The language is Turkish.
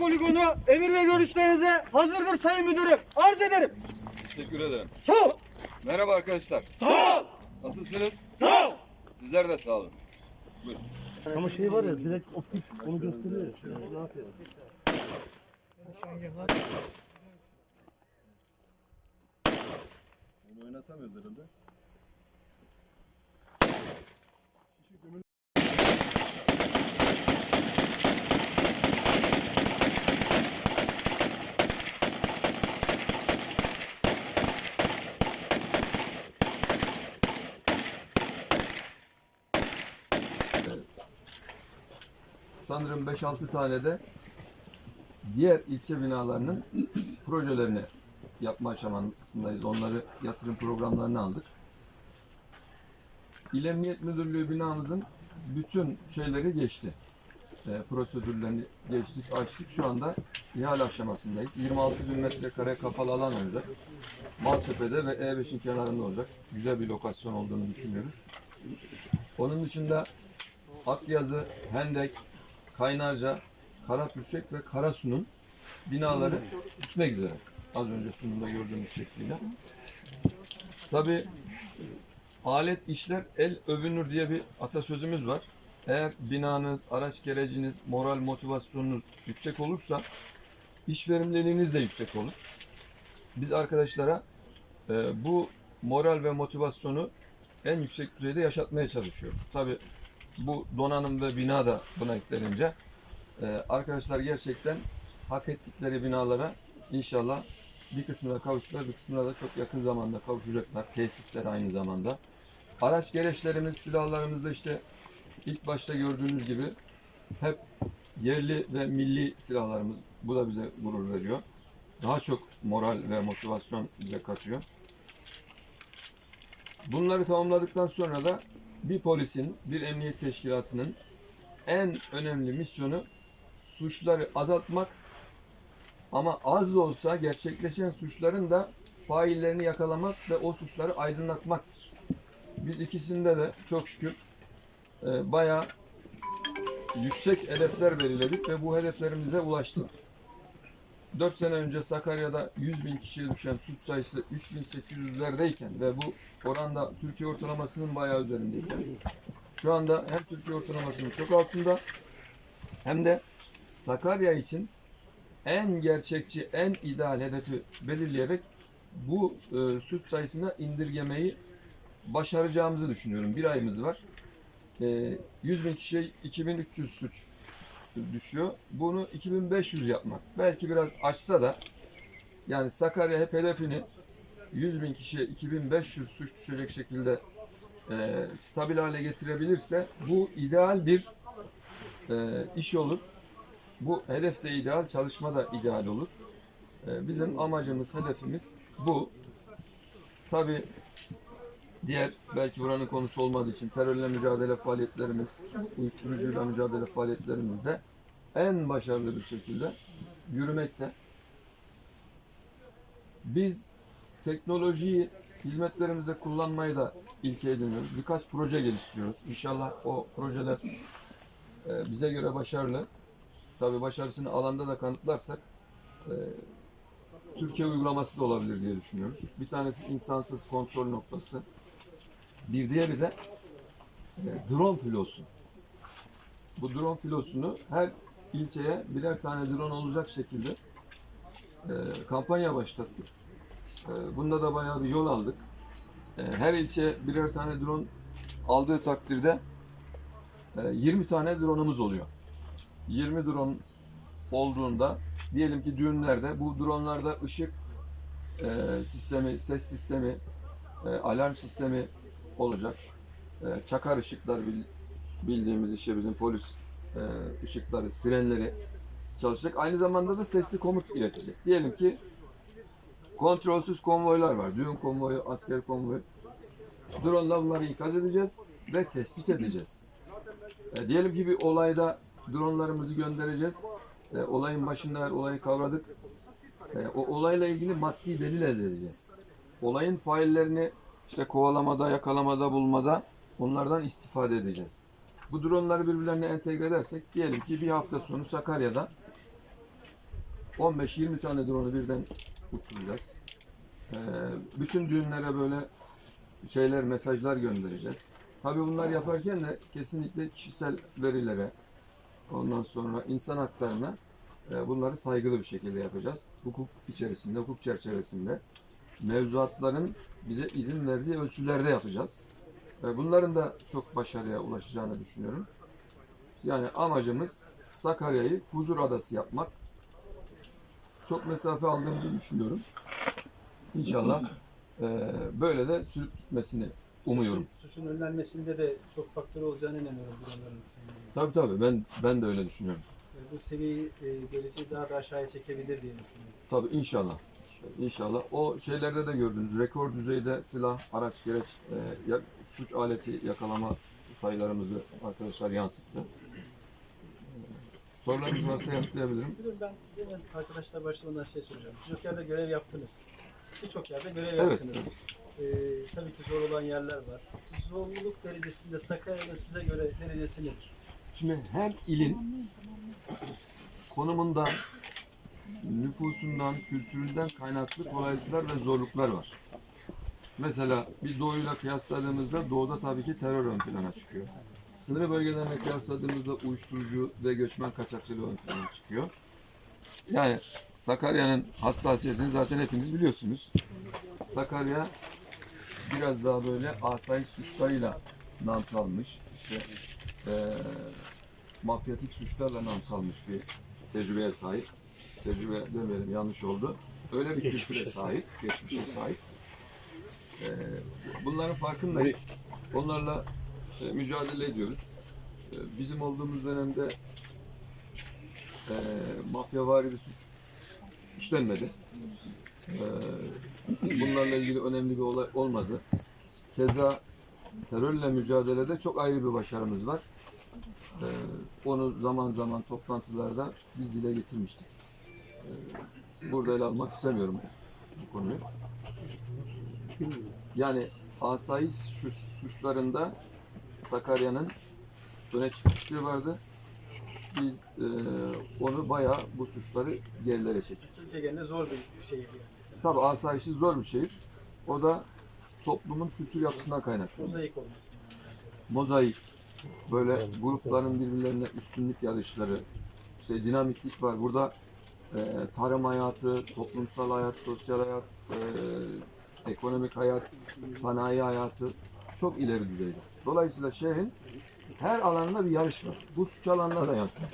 poligonu emir ve görüşlerinize hazırdır sayın müdürüm. Arz ederim. Teşekkür ederim. Sağ ol. Merhaba arkadaşlar. Sağ ol. Nasılsınız? Sağ ol. Sizler de sağ olun. Ama şey var ya direkt optik onu gösteriyor. ya. Ne yapıyor? Onu oynatamıyoruz herhalde. Sanırım 5-6 tane de diğer ilçe binalarının projelerini yapma aşamasındayız. Onları yatırım programlarını aldık. İl Emniyet Müdürlüğü binamızın bütün şeyleri geçti. E, prosedürlerini geçtik, açtık. Şu anda ihale aşamasındayız. 26 bin metrekare kapalı alan olacak. Maltepe'de ve E5'in kenarında olacak. Güzel bir lokasyon olduğunu düşünüyoruz. Onun dışında Akyazı, Hendek, Kaynarca, Karapürçek ve Karasu'nun binaları bitmek üzere. Az önce sunumda gördüğümüz şekliyle. Tabi alet işler el övünür diye bir atasözümüz var. Eğer binanız, araç gereciniz, moral motivasyonunuz yüksek olursa iş verimliliğiniz de yüksek olur. Biz arkadaşlara e, bu moral ve motivasyonu en yüksek düzeyde yaşatmaya çalışıyoruz. Tabi bu donanım ve bina da buna eklenince e, arkadaşlar gerçekten hak ettikleri binalara inşallah bir kısmına kavuştular, bir kısmına da çok yakın zamanda kavuşacaklar. Tesisler aynı zamanda. Araç gereçlerimiz, silahlarımız da işte ilk başta gördüğünüz gibi hep yerli ve milli silahlarımız. Bu da bize gurur veriyor. Daha çok moral ve motivasyon bize katıyor. Bunları tamamladıktan sonra da bir polisin, bir emniyet teşkilatının en önemli misyonu suçları azaltmak ama az da olsa gerçekleşen suçların da faillerini yakalamak ve o suçları aydınlatmaktır. Biz ikisinde de çok şükür e, bayağı yüksek hedefler belirledik ve bu hedeflerimize ulaştık. 4 sene önce Sakarya'da 100 bin kişiye düşen suç sayısı 3800'lerdeyken ve bu oranda Türkiye ortalamasının bayağı üzerindeyken şu anda hem Türkiye ortalamasının çok altında hem de Sakarya için en gerçekçi, en ideal hedefi belirleyerek bu e, suç sayısını indirgemeyi başaracağımızı düşünüyorum. Bir ayımız var. E, 100 bin kişiye 2300 suç düşüyor. Bunu 2500 yapmak. Belki biraz açsa da yani Sakarya hep hedefini 100 bin kişiye 2500 suç düşecek şekilde e, stabil hale getirebilirse bu ideal bir e, iş olur. Bu hedef de ideal, çalışma da ideal olur. E, bizim amacımız, hedefimiz bu. Tabi diğer belki buranın konusu olmadığı için terörle mücadele faaliyetlerimiz, uyuşturucuyla mücadele faaliyetlerimiz de en başarılı bir şekilde yürümekte. Biz teknolojiyi hizmetlerimizde kullanmayı da ilke ediniyoruz. Birkaç proje geliştiriyoruz. İnşallah o projeler e, bize göre başarılı. Tabii başarısını alanda da kanıtlarsak e, Türkiye uygulaması da olabilir diye düşünüyoruz. Bir tanesi insansız kontrol noktası. Bir diğeri de e, drone filosu. Bu drone filosunu her ilçeye birer tane drone olacak şekilde e, kampanya başlattık. E, bunda da bayağı bir yol aldık. Her ilçe birer tane drone aldığı takdirde e, 20 tane drone'umuz oluyor. 20 drone olduğunda diyelim ki düğünlerde bu dronlarda ışık sistemi, ses sistemi, alarm sistemi olacak. E, çakar ışıklar bil- bildiğimiz işte bizim polis e, ışıkları, sirenleri çalışacak. Aynı zamanda da sesli komut iletecek. Diyelim ki kontrolsüz konvoylar var. Düğün konvoyu, asker konvoyu. Drone'la bunları ikaz edeceğiz ve tespit edeceğiz. E, diyelim ki bir olayda dronlarımızı göndereceğiz. E, olayın başında olayı kavradık. E, o olayla ilgili maddi delil elde edeceğiz. Olayın faillerini işte kovalamada, yakalamada, bulmada onlardan istifade edeceğiz. Bu dronları birbirlerine entegre edersek diyelim ki bir hafta sonu Sakarya'da 15-20 tane drone'u birden uçuracağız. Ee, bütün düğünlere böyle şeyler, mesajlar göndereceğiz. Tabii bunlar yaparken de kesinlikle kişisel verilere, ondan sonra insan haklarına e, bunları saygılı bir şekilde yapacağız. Hukuk içerisinde, hukuk çerçevesinde mevzuatların bize izin verdiği ölçülerde yapacağız. E, Bunların da çok başarıya ulaşacağını düşünüyorum. Yani amacımız Sakarya'yı huzur adası yapmak. Çok mesafe aldığımızı düşünüyorum. İnşallah e, böyle de sürüp gitmesini umuyorum. Suçun, suçun önlenmesinde de çok faktör olacağını inanıyorum. Tabii tabii ben ben de öyle düşünüyorum. Bu seviyeyi e, geleceği daha da aşağıya çekebilir diye düşünüyorum. Tabii inşallah. İnşallah. O şeylerde de gördünüz. Rekor düzeyde silah, araç, gereç, e, suç aleti yakalama sayılarımızı arkadaşlar yansıttı. E, Sorularınız varsa yanıtlayabilirim. Müdürüm ben demin arkadaşlar başlamadan şey soracağım. Birçok yerde görev yaptınız. Birçok yerde görev Evet. yaptınız. Ee, tabii ki zor olan yerler var. Zorluluk derecesinde Sakarya'nın size göre derecesi nedir? Şimdi her ilin konumundan, nüfusundan, kültüründen kaynaklı kolaylıklar ve zorluklar var. Mesela bir doğuyla kıyasladığımızda doğuda tabii ki terör ön plana çıkıyor. Sınır bölgelerine kıyasladığımızda uyuşturucu ve göçmen kaçakçılığı ön plana çıkıyor. Yani Sakarya'nın hassasiyetini zaten hepiniz biliyorsunuz. Sakarya biraz daha böyle asayiş suçlarıyla nam salmış. İşte eee mafyatik suçlarla nam salmış bir tecrübeye sahip. Tecrübe demeyelim yanlış oldu. Öyle bir kültüre sahip, geçmişe sahip. Ee, bunların farkındayız. Onlarla e, mücadele ediyoruz. Ee, bizim olduğumuz dönemde e, mafyavari bir suç işlenmedi. Ee, bunlarla ilgili önemli bir olay olmadı. Keza terörle mücadelede çok ayrı bir başarımız var. Ee, onu zaman zaman toplantılarda biz dile getirmiştik. Burada ele almak istemiyorum bu konuyu. Yani asayiş suç, suçlarında Sakarya'nın öne çıkmışlığı vardı. Biz e, onu bayağı bu suçları gerilere çektik. Türkiye genelinde zor bir şehir yani. Tabii asayişi zor bir şehir. O da toplumun kültür yapısından kaynaklı. Mozaik olmasın. mozaik, böyle grupların birbirlerine üstünlük yarışları, işte dinamiklik var. Burada e, tarım hayatı, toplumsal hayat, sosyal hayat, e, ekonomik hayat, sanayi hayatı çok ileri düzeyde. Dolayısıyla şehrin her alanında bir yarış var. Bu suç alanına da yansıyor.